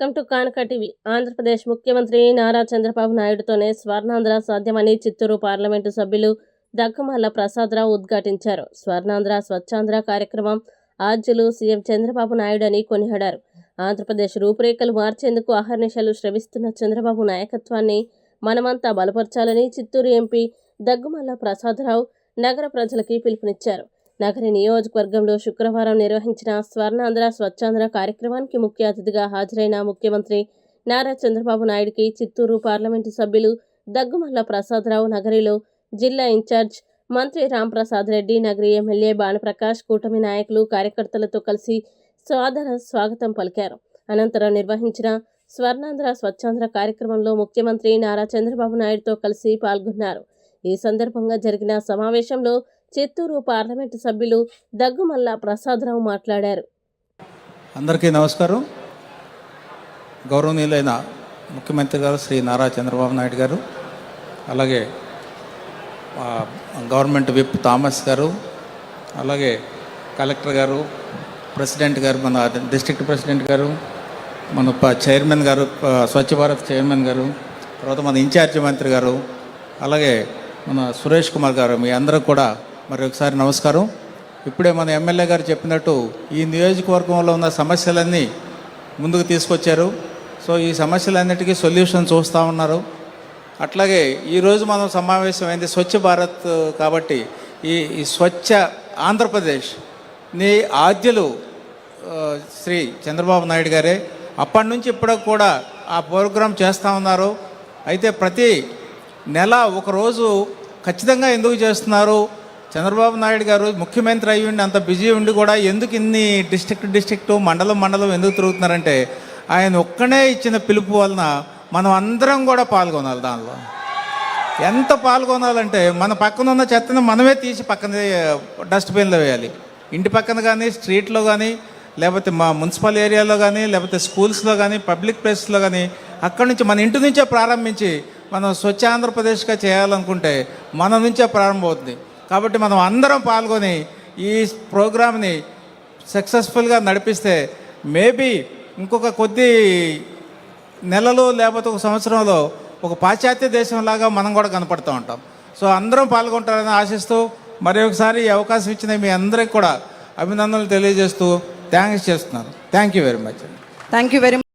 Welcome to Kanaka TV. Andhra Pradesh ముఖ్యమంత్రి నారా చంద్రబాబు నాయుడుతోనే స్వర్ణాంధ్ర సాధ్యమని Chittoor parliament సభ్యులు దగ్గుమల్ల ప్రసాదరావు ఉద్ఘాటించారు. స్వర్ణాంధ్ర స్వచ్ఛాంధ్ర కార్యక్రమం ఆద్యులు సీఎం చంద్రబాబు నాయుడు అని కొనియాడారు. ఆంధ్రప్రదేశ్ రూపురేఖలు మార్చేందుకు అహర్నిశలు శ్రమిస్తున్న చంద్రబాబు నాయకత్వాన్ని మనమంతా బలపరచాలని చిత్తూరు ఎంపీ దగ్గుమల్ల ప్రసాదరావు నగర ప్రజలకి పిలుపునిచ్చారు. నగరి నియోజకవర్గంలో శుక్రవారం నిర్వహించిన స్వర్ణాంధ్ర స్వచ్ఛాంధ్ర కార్యక్రమానికి ముఖ్య అతిథిగా హాజరైన ముఖ్యమంత్రి నారా చంద్రబాబు నాయుడికి చిత్తూరు పార్లమెంటు సభ్యులు దగ్గుమల్ల ప్రసాదరావు నగరిలో జిల్లా ఇన్ఛార్జ్ మంత్రి రాంప్రసాద్ రెడ్డి నగరి ఎమ్మెల్యే బాణప్రకాష్ కూటమి నాయకులు కార్యకర్తలతో కలిసి సాదర స్వాగతం పలికారు. అనంతరం నిర్వహించిన స్వర్ణాంధ్ర స్వచ్ఛాంధ్ర కార్యక్రమంలో ముఖ్యమంత్రి నారా చంద్రబాబు నాయుడుతో కలిసి పాల్గొన్నారు. ఈ సందర్భంగా జరిగిన సమావేశంలో చిత్తూరు పార్లమెంటు సభ్యులు దగ్గుమల్ల ప్రసాదరావు మాట్లాడారు. అందరికీ నమస్కారం. గౌరవనీయులైన ముఖ్యమంత్రి గారు శ్రీ నారా చంద్రబాబు నాయుడు గారు అలాగే గవర్నమెంట్ విప్ థామస్ గారు అలాగే కలెక్టర్ గారు ప్రెసిడెంట్ గారు మన డిస్ట్రిక్ట్ ప్రెసిడెంట్ గారు మన ప- చైర్మన్ గారు స్వచ్ఛ భారత్ చైర్మన్ గారు తర్వాత మన ఇన్ఛార్జ్ మంత్రి గారు అలాగే మన సురేష్ కుమార్ గారు మీ అందరూ కూడా మరి ఒకసారి నమస్కారం. ఇప్పుడే మన ఎమ్మెల్యే గారు చెప్పినట్టు ఈ నియోజకవర్గంలో ఉన్న సమస్యలన్నీ ముందుకు తీసుకొచ్చారు. సో ఈ సమస్యలన్నిటికీ సొల్యూషన్ చూస్తూ ఉన్నారు. అట్లాగే ఈరోజు మనం సమావేశమైంది స్వచ్ఛ భారత్ కాబట్టి ఈ ఈ స్వచ్ఛ ఆంధ్రప్రదేశ్ నీ ఆద్యులు శ్రీ చంద్రబాబు నాయుడు గారే అప్పటి నుంచి ఇప్పటికి కూడా ఆ ప్రోగ్రాం చేస్తూ ఉన్నారు. అయితే ప్రతి నెల ఒకరోజు ఖచ్చితంగా ఎందుకు చేస్తున్నారు? చంద్రబాబు నాయుడు గారు ముఖ్యమంత్రి అయ్యి ఉండి అంత బిజీ ఉండి కూడా ఎందుకు ఇన్ని డిస్ట్రిక్ట్ డిస్ట్రిక్ట్ మండలం మండలం ఎందుకు తిరుగుతున్నారంటే ఆయన ఒక్కనే ఇచ్చిన పిలుపు వలన మనం అందరం కూడా పాల్గొనాలి దానిలో. ఎంత పాల్గొనాలంటే మన పక్కన ఉన్న చెత్తను మనమే తీసి పక్కన డస్ట్బిన్లో వేయాలి. ఇంటి పక్కన కానీ స్ట్రీట్లో కానీ లేకపోతే మా మున్సిపల్ ఏరియాలో కానీ లేకపోతే స్కూల్స్లో కానీ పబ్లిక్ ప్లేసెస్లో కానీ అక్కడి నుంచి మన ఇంటి నుంచే ప్రారంభించి మనం స్వచ్ఛ ఆంధ్రప్రదేశ్గా చేయాలనుకుంటే మన నుంచే ప్రారంభమవుతుంది. కాబట్టి మనం అందరం పాల్గొని ఈ ప్రోగ్రామ్ని సక్సెస్ఫుల్గా నడిపిస్తే మేబీ ఇంకొక కొద్ది నెలలు లేకపోతే ఒక సంవత్సరంలో ఒక పాశ్చాత్య దేశంలాగా మనం కూడా కనపడుతూ ఉంటాం. సో అందరం పాల్గొంటారని ఆశిస్తూ మరి ఒకసారి ఈ అవకాశం ఇచ్చిన మీ అందరికి కూడా అభినందనలు తెలియజేస్తూ థ్యాంక్స్ చేస్తున్నాను. Thank you very much thank you very much